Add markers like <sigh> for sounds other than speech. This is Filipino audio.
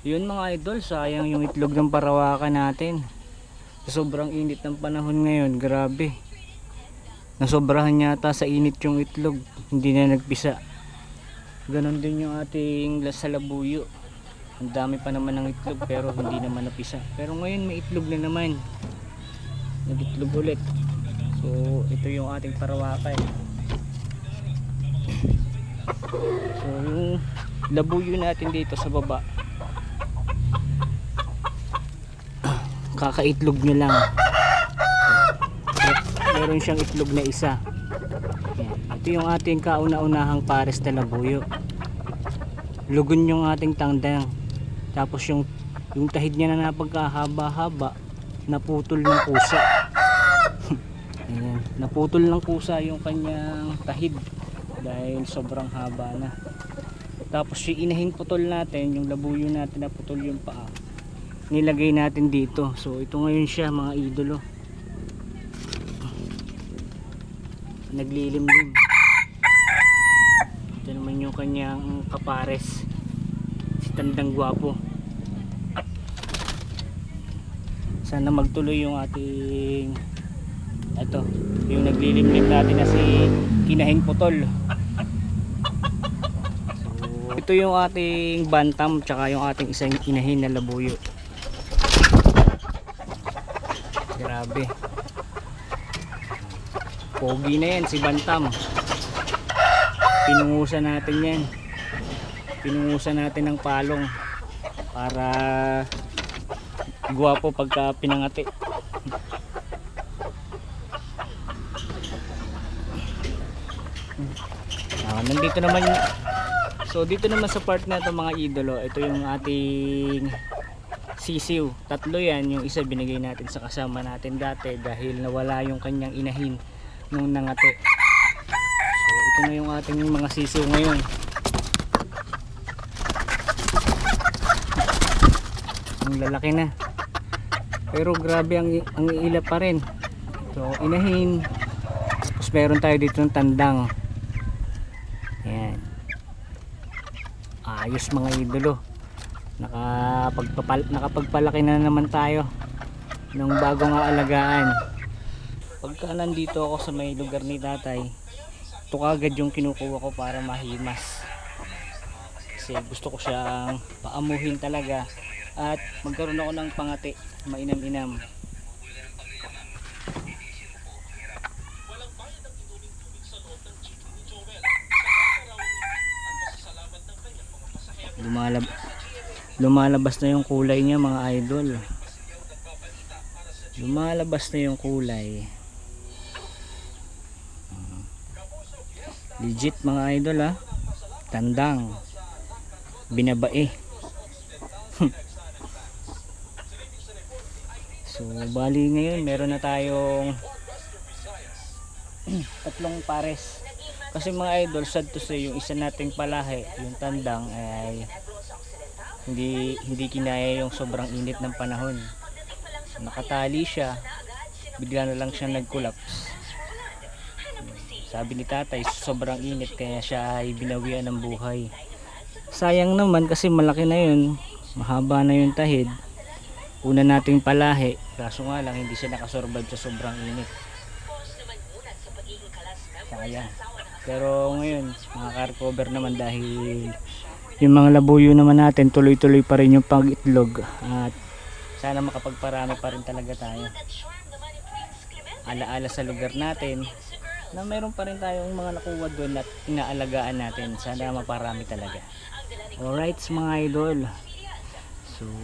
Yun mga idol, sayang yung itlog ng parawakan natin. Sobrang init ng panahon ngayon, grabe. Nasobrahan yata sa init yung itlog, hindi na nagpisa. Ganon din yung ating lasalabuyo. Ang dami pa naman ng itlog pero hindi naman napisa. Pero ngayon may itlog na naman. Nag-itlog ulit. So ito yung ating parawakan. So yung labuyo natin dito sa baba. Kakaitlog niya lang. Meron siyang itlog na isa. Ito yung ating kauna-unahang pares na labuyo. Lugon yung ating tangdang. Tapos yung yung tahid niya na napagkahaba-haba, naputol ng kusa. Ayan, naputol ng kusa yung kanyang tahid dahil sobrang haba na. Tapos yung inahing putol natin, yung labuyo natin na putol yung paa, nilagay natin dito. So ito ngayon siya mga idolo. Naglilimlim. Ito naman yung kanyang kapares. Si Tandang Gwapo. Sana magtuloy yung ating ito, yung naglilimlim natin na si Kinahing Putol. So, ito yung ating bantam tsaka yung ating isang inahin na labuyo. Grabe. Pogi na yan si Bantam. Pinungusan natin yan. Pinungusan natin ng palong para guwapo pagka pinangati. Ah, nandito naman So dito naman sa part na to mga idolo, ito yung ating sisiw. Tatlo yan, yung isa binigay natin sa kasama natin dati dahil nawala yung kanyang inahin nung nangate. So ito na yung ating mga sisiw ngayon. Ang lalaki na. Pero grabe ang, ang ila pa rin. So inahin. Tapos meron tayo dito ng tandang. Ayan. Ayos mga idolo. Nakapagpapal nakapagpalaki na naman tayo ng bagong aalagaan. Pagka nandito ako sa may lugar ni tatay, ito kagad yung kinukuha ko para mahimas. Kasi gusto ko siyang paamuhin talaga at magkaroon ako ng pangati, mainam-inam. Lumalab lumalabas na yung kulay niya mga idol. Lumalabas na yung kulay. Legit mga idol ha. Tandang. Binabae. <laughs> so bali ngayon meron na tayong <clears throat> tatlong pares. Kasi mga idol, sad to say, yung isa nating palahe, yung tandang ay hindi hindi kinaya yung sobrang init ng panahon. Nakatali siya, bigla na lang siya nag-collapse. Sabi ni tatay, sobrang init kaya siya ay binawian ng buhay. Sayang naman kasi malaki na yun, mahaba na yung tahid. Una nating palahe, kaso nga lang hindi siya nakasurvive sa sobrang init. Sayang. Pero ngayon, makaka-recover naman dahil yung mga labuyo naman natin tuloy-tuloy pa rin yung pag-itlog at sana makapagparami pa rin talaga tayo. Alaala sa lugar natin na meron pa rin tayong mga nakuha doon at inaalagaan natin. Sana maparami talaga. Alright mga idol. So,